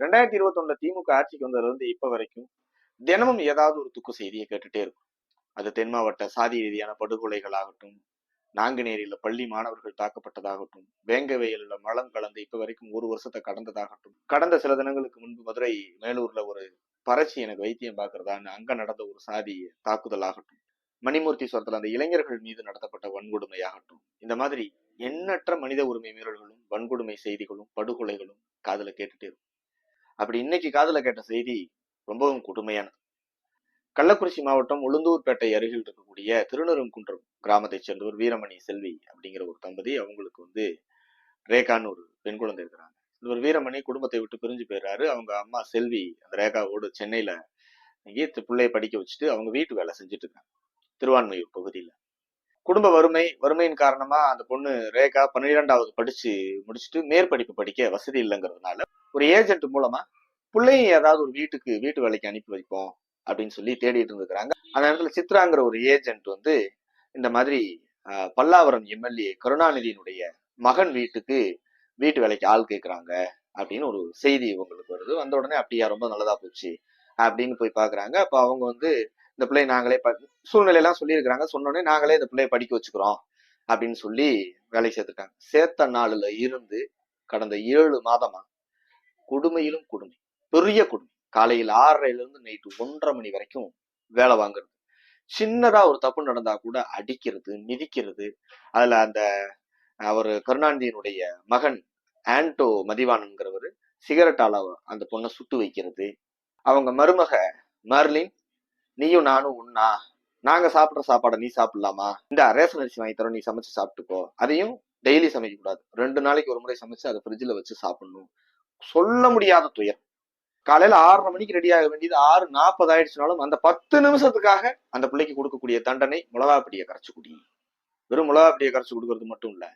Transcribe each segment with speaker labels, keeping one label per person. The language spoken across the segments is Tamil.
Speaker 1: ரெண்டாயிரத்தி இருபத்தொன்னுல திமுக ஆட்சிக்கு வந்ததுலேருந்து இப்போ வரைக்கும் தினமும் ஏதாவது ஒரு துக்கு செய்தியை கேட்டுட்டே இருக்கும். அது தென் மாவட்ட சாதி ரீதியான படுகொலைகளாகட்டும் நாங்குநேரியில் பள்ளி மாணவர்கள் தாக்கப்பட்டதாகட்டும் வேங்கவேயில மலம் கலந்து இப்போ வரைக்கும் ஒரு வருஷத்தை கடந்ததாகட்டும் கடந்த சில தினங்களுக்கு முன்பு மதுரை மேலூர்ல ஒரு பறச்சி எனக்கு வைத்தியம் பார்க்கறதான்னு அங்க நடந்த ஒரு சாதி தாக்குதல் ஆகட்டும் மணிமூர்த்தி மணிமூர்த்தீஸ்வரத்துல அந்த இளைஞர்கள் மீது நடத்தப்பட்ட வன்கொடுமையாகட்டும் இந்த மாதிரி எண்ணற்ற மனித உரிமை மீறல்களும் வன்கொடுமை செய்திகளும் படுகொலைகளும் காதல கேட்டுட்டே இருக்கும். அப்படி இன்னைக்கு காதல கேட்ட செய்தி ரொம்பவும் கொடுமையானது. கள்ளக்குறிச்சி மாவட்டம் உளுந்தூர்பேட்டை அருகில் இருக்கக்கூடிய திருநெருங்குன்றம் கிராமத்தைச் சேர்ந்தவர் வீரமணி செல்வி அப்படிங்கிற ஒரு தம்பதி அவங்களுக்கு வந்து ரேகான்னு ஒரு பெண் குழந்தை இருக்கிறாங்க. இவர் வீரமணி குடும்பத்தை விட்டு பிரிஞ்சு போயிடுறாரு. அவங்க அம்மா செல்வி அந்த ரேகாவோடு சென்னையில இங்கே பிள்ளைய படிக்க வச்சுட்டு அவங்க வீட்டு வேலை செஞ்சுட்டு இருக்காங்க திருவான்மையூர் பகுதியில. குடும்ப வறுமை வறுமையின் காரணமா அந்த பொண்ணு ரேகா பன்னிரெண்டாவது படிச்சு முடிச்சுட்டு மேற்படிப்பு படிக்க வசதி இல்லைங்கிறதுனால ஒரு ஏஜென்ட் மூலமா பிள்ளையும் ஏதாவது ஒரு வீட்டுக்கு வீட்டு வேலைக்கு அனுப்பி வைப்போம் அப்படின்னு சொல்லி தேடிட்டு இருந்துக்கிறாங்க அந்த நேரத்தில் சித்ராங்கிற ஒரு ஏஜென்ட் வந்து இந்த மாதிரி பல்லாவரம் எம்எல்ஏ கருணாநிதியினுடைய மகன் வீட்டுக்கு வீட்டு வேலைக்கு ஆள் கேட்குறாங்க அப்படின்னு ஒரு செய்தி உங்களுக்கு வருது. வந்த உடனே அப்படியா ரொம்ப நல்லதா போச்சு அப்படின்னு போய் பாக்குறாங்க. அப்ப அவங்க வந்து இந்த பிள்ளை நாங்களே ப- சூழ்நிலையெல்லாம் சொல்லியிருக்கிறாங்க. சொன்னோடனே நாங்களே இந்த பிள்ளைய படிக்க வச்சுக்கிறோம் அப்படின்னு சொல்லி வேலை சேர்த்துட்டாங்க. சேர்த்த நாளில் இருந்து கடந்த ஏழு மாதமா கொடுமையிலும் கொடுமை. பெரிய கொடுமை காலையில் ஆறரைலேருந்து நைட்டு ஒன்றரை மணி வரைக்கும் வேலை வாங்குறது. சின்னதா ஒரு தப்பு நடந்தா கூட அடிக்கிறது மிதிக்கிறது. அதுல அந்த அவர் கருணாநிதியினுடைய மகன் ஆண்டோ மதிவானங்கிறவர் சிகரெட்டால அந்த பொண்ணை சுட்டு வைக்கிறது. அவங்க மருமக மர்லின் நீயும் நானும் உண்ணா நாங்க சாப்பிட்ற சாப்பாடை நீ சாப்பிடலாமா? இந்த ரேஷன் அரிசி வாங்கி தரோம் நீ சமைச்சு சாப்பிட்டுக்கோ. அதையும் டெய்லி சமைக்க கூடாது ரெண்டு நாளைக்கு ஒரு முறை சமைச்சு அதை ஃப்ரிட்ஜில் வச்சு சாப்பிடணும். சொல்ல முடியாத துயர் காலையில ஆறரை மணிக்கு ரெடி ஆக வேண்டியது ஆறு நாற்பது ஆயிடுச்சுனாலும் அந்த பத்து நிமிஷத்துக்காக அந்த பிள்ளைக்கு கொடுக்கக்கூடிய தண்டனை மிளகா பிடியை கரைச்சு குடி. வெறும் மிளகா பிடியை கரைச்சு கொடுக்கறது மட்டும் இல்ல.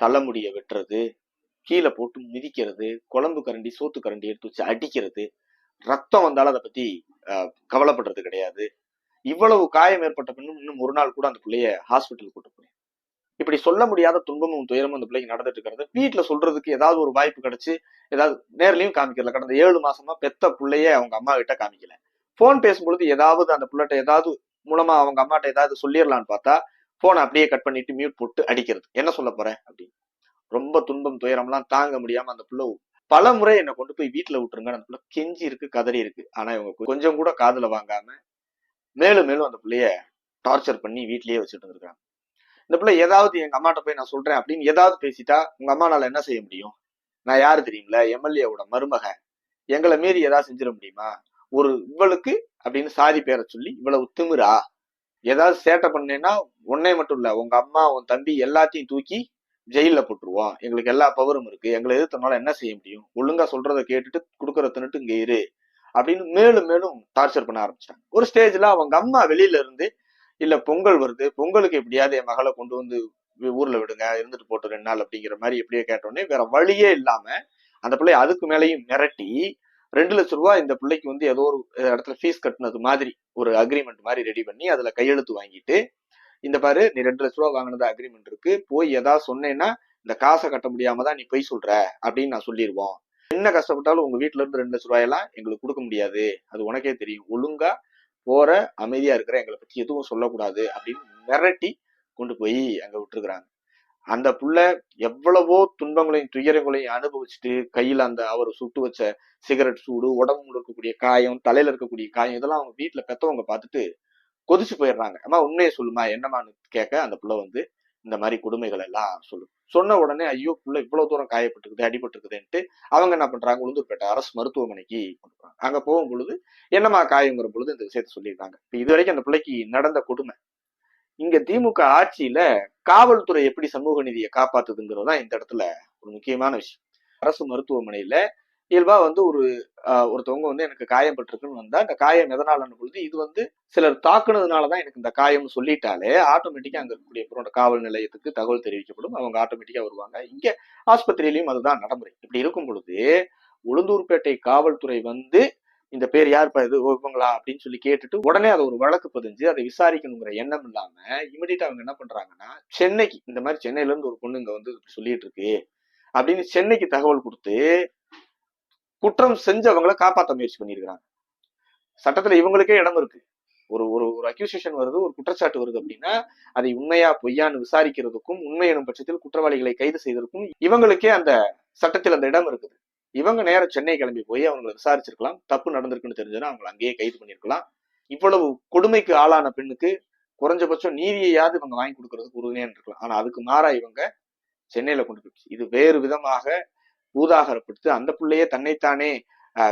Speaker 1: தலைமுடியை வெட்டுறது கீழே போட்டு மிதிக்கிறது குழம்பு கரண்டி சோத்து கரண்டி எடுத்து வச்சு அடிக்கிறது ரத்தம் வந்தாலும் அதை பத்தி ஆஹ், கவலைப்படுறது கிடையாது. இவ்வளவு காயம் ஏற்பட்ட பின்னும் இன்னும் ஒரு நாள் கூட அந்த பிள்ளைய ஹாஸ்பிட்டல் கூட்டு இப்படி சொல்ல முடியாத துன்பமும் துயரமும் அந்த பிள்ளைக்கு நடந்துட்டு இருக்கிறது. வீட்டுல சொல்றதுக்கு ஏதாவது ஒரு வாய்ப்பு கிடைச்சு ஏதாவது நேர்லயும் காமிக்கல கடந்த ஏழு மாசமா பெத்த பிள்ளையே அவங்க அம்மா கிட்ட காமிக்கல. போன் பேசும்பொழுது ஏதாவது அந்த பிள்ளைகிட்ட ஏதாவது மூலமா அவங்க அம்மாட்ட ஏதாவது சொல்லிடலான்னு பார்த்தா போனை அப்படியே கட் பண்ணிட்டு மியூட் போட்டு அடிக்கிறது. என்ன சொல்ல போறேன் அப்படின்னு. ரொம்ப துன்பம் துயரம்லாம் தாங்க முடியாம அந்த பிள்ளை பல முறை என்னை கொண்டு போய் வீட்டுல விட்டுருங்க அந்த பிள்ளை கெஞ்சி இருக்கு கதறி இருக்கு. ஆனா இவங்க கொஞ்சம் கூட காதுல வாங்காம மேலும் மேலும் அந்த பிள்ளைய டார்ச்சர் பண்ணி வீட்லயே வச்சுட்டு இருந்திருக்காங்க. இந்த பிள்ளை ஏதாவது எங்க அம்மாட்ட போய் நான் சொல்றேன் அப்படின்னு ஏதாவது பேசிட்டா உங்க அம்மானால என்ன செய்ய முடியும்? நான் யாரு தெரியுமில? எம்எல்ஏவோட மருமக. எங்களை மீறி ஏதாவது செஞ்சிட முடியுமா? ஒரு இவளுக்கு அப்படின்னு சாதி பேரை சொல்லி இவ்வளவு திமிரா ஏதாவது சேட்டை பண்ணேன்னா உன்னை மட்டும் இல்ல உங்க அம்மா உன் தம்பி எல்லாத்தையும் தூக்கி ஜெயில போட்டுருவோம். எங்களுக்கு எல்லா பவரும் இருக்கு. எங்களை எதிர்த்தனால என்ன செய்ய முடியும்? ஒழுங்கா சொல்றதை கேட்டுட்டு கொடுக்கற தின்னுட்டு இங்க இரு அப்படின்னு மேலும் மேலும் டார்ச்சர் பண்ண ஆரம்பிச்சாங்க ஒரு ஸ்டேஜ்ல அவங்க அம்மா வெளியில இருந்து இல்ல பொங்கல் வருது பொங்கலுக்கு எப்படியாவது என் மகளை கொண்டு வந்து ஊர்ல விடுங்க இருந்துட்டு போட்டு ரெண்டு நாள் அப்படிங்கிற மாதிரி எப்படியோ கேட்டோடனே வேற வழியே இல்லாம அந்த பிள்ளை அதுக்கு மேலேயும் மிரட்டி ரெண்டு லட்ச ரூபாய் இந்த பிள்ளைக்கு வந்து ஏதோ ஒரு இடத்துல ஃபீஸ் கட்டினது மாதிரி ஒரு அக்ரிமெண்ட் மாதிரி ரெடி பண்ணி அதுல கையெழுத்து வாங்கிட்டு இந்த பாரு நீ ரெண்டு லட்ச ரூபா வாங்கினது அக்ரிமெண்ட் இருக்கு போய் ஏதாவது சொன்னேன்னா இந்த காசை கட்ட முடியாம தான் நீ போய் சொல்ற அப்படின்னு நான் சொல்லிடுவோம் என்ன கஷ்டப்பட்டாலும் உங்க வீட்டுல இருந்து ரெண்டு லட்ச ரூபாயெல்லாம் எங்களுக்கு கொடுக்க முடியாது. அது உனக்கே தெரியும். ஒழுங்கா போற அமைதியா இருக்கிற எங்களை பத்தி எதுவும் சொல்லக்கூடாது அப்படின்னு மிரட்டி கொண்டு போய் அங்க விட்டுருக்குறாங்க. அந்த புள்ள எவ்வளவோ துன்பங்களையும் துயரங்களையும் அனுபவிச்சுட்டு கையில அந்த அவர் சுட்டு வச்ச சிகரெட் சூடு உடம்புல இருக்கக்கூடிய காயம் தலையில இருக்கக்கூடிய காயம் இதெல்லாம் அவங்க வீட்டுல பெத்தவங்க பார்த்துட்டு கொதிச்சு போயிடுறாங்க. அம்மா உண்மையை சொல்லுமா? என்னமான்னு கேட்க அந்த புள்ள வந்து இந்த மாதிரி கொடுமைகள் எல்லாம் சொல்லும். சொன்ன உடனே ஐயோ புள்ள இவ்வளவு தூரம் காயப்பட்டிருக்குது அடிபட்டிருக்குதுன்ட்டு அவங்க என்ன பண்றாங்க? உளுந்தூர்பேட்டை அரசு மருத்துவமனைக்கு கொண்டு போறாங்க. அங்க போகும் பொழுது என்னம்மா காயங்கிற பொழுது இந்த விஷயத்த சொல்லியிருக்காங்க. இப்போ இது வரைக்கும் அந்த பிள்ளைக்கு நடந்த கொடுமை. இங்க திமுக ஆட்சியில காவல்துறை எப்படி சமூக நீதியை காப்பாத்துதுங்கிறது தான் இந்த இடத்துல ஒரு முக்கியமான விஷயம். அரசு மருத்துவமனையில இயல்பா வந்து ஒரு ஒருத்தவங்க வந்து எனக்கு காயப்பட்டிருக்குன்னு வந்தா அந்த காயம் எதனாலன்னு பொழுது இது வந்து சிலர் தாக்குனதுனாலதான் எனக்கு இந்த காயம்னு சொல்லிட்டாலே ஆட்டோமேட்டிக்கா அங்க இருக்கக்கூடிய புறோட காவல் நிலையத்துக்கு தகவல் தெரிவிக்கப்படும். அவங்க ஆட்டோமேட்டிக்கா வருவாங்க. இங்க ஆஸ்பத்திரியிலையும் அதுதான் நடைமுறை. இப்படி இருக்கும் பொழுது உளுந்தூர்பேட்டை காவல்துறை வந்து இந்த பேர் யார் இது ஓ, இவங்களா அப்படின்னு சொல்லி கேட்டுட்டு உடனே அதை ஒரு வழக்கு பதிஞ்சு அதை விசாரிக்கணுங்கிற எண்ணம் இல்லாம இமிடியட்டா அவங்க என்ன பண்றாங்கன்னா சென்னைக்கு இந்த மாதிரி சென்னையில இருந்து ஒரு பொண்ணு இங்க வந்து சொல்லிட்டு இருக்கு அப்படின்னு சென்னைக்கு தகவல் கொடுத்து குற்றம் செஞ்சவங்களை காப்பாற்ற முயற்சி பண்ணியிருக்கிறாங்க. சட்டத்துல இவங்களுக்கே இடம் இருக்கு. ஒரு ஒரு ஒரு அக்யூசியேஷன் வருது ஒரு குற்றச்சாட்டு வருது அப்படின்னா அதை உண்மையா பொய்யான்னு விசாரிக்கிறதுக்கும் உண்மை எனும் பட்சத்தில் குற்றவாளிகளை கைது செய்வதற்கும் இவங்களுக்கே அந்த சட்டத்தில் அந்த இடம் இருக்குது. இவங்க நேரம் சென்னை கிளம்பி போய் அவங்களை விசாரிச்சிருக்கலாம். தப்பு நடந்திருக்குன்னு தெரிஞ்சதுன்னா அவங்களை அங்கேயே கைது பண்ணியிருக்கலாம். இவ்வளவு கொடுமைக்கு ஆளான பெண்ணுக்கு குறைஞ்சபட்சம் நீதியையாவது இவங்க வாங்கி கொடுக்கறதுக்கு உறுதுணையா இருக்கலாம் ஆனா அதுக்கு மாறா இவங்க சென்னையில கொண்டு போயிடுச்சு. இது வேறு விதமாக ஊதாகரப்படுத்து அந்த பிள்ளையே தன்னைத்தானே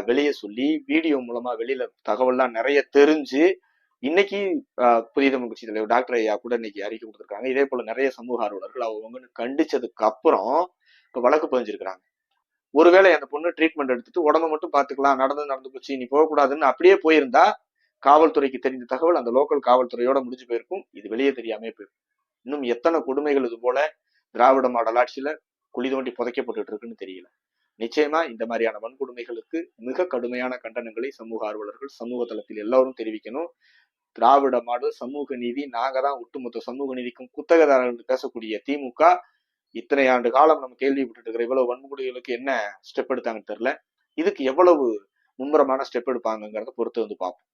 Speaker 1: வெளியே சொல்லி வீடியோ மூலமா வெளியில தகவல்லாம் நிறைய தெரிஞ்சு இன்னைக்கு புதிய தமிழ் கட்சி தலைவர் டாக்டர் ஐயா கூட இன்னைக்கு அறிக்கை கொடுத்துருக்காங்க. இதே போல நிறைய சமூக ஆர்வலர்கள் அவங்க கண்டிச்சதுக்கு அப்புறம் இப்ப வழக்கு பதிஞ்சிருக்கிறாங்க. ஒருவேளை அந்த பொண்ணு ட்ரீட்மெண்ட் எடுத்துட்டு உடம்ப மட்டும் பாத்துக்கலாம் நடந்து நடந்து போச்சு நீ போகக்கூடாதுன்னு அப்படியே போயிருந்தா காவல்துறைக்கு தெரிந்த தகவல் அந்த லோக்கல் காவல்துறையோட முடிஞ்சு போயிருக்கும். இது வெளியே தெரியாமே போயிருக்கும். இன்னும் எத்தனை கொடுமைகள் இது போல திராவிட மாடல் ஆட்சியில குழி தோண்டி புதைக்கப்பட்டு இருக்குன்னு தெரியல. நிச்சயமா இந்த மாதிரியான வன்கொடுமைகளுக்கு மிக கடுமையான கண்டனங்களை சமூக ஆர்வலர்கள் சமூக தளத்தில் எல்லாரும் தெரிவிக்கணும். திராவிட மாடல் சமூக நீதி நாங்க தான் ஒட்டுமொத்த சமூக நீதிக்கும் குத்தகதாரர்கள் பேசக்கூடிய திமுக இத்தனை ஆண்டு காலம் நம்ம கேள்விப்பட்டு இருக்கிற இவ்வளவு வன்கொடுமைகளுக்கு என்ன ஸ்டெப் எடுத்தாங்கன்னு தெரியல. இதுக்கு எவ்வளவு மும்முரமான ஸ்டெப் எடுப்பாங்கங்கிறத பொறுத்து வந்து பார்ப்போம்.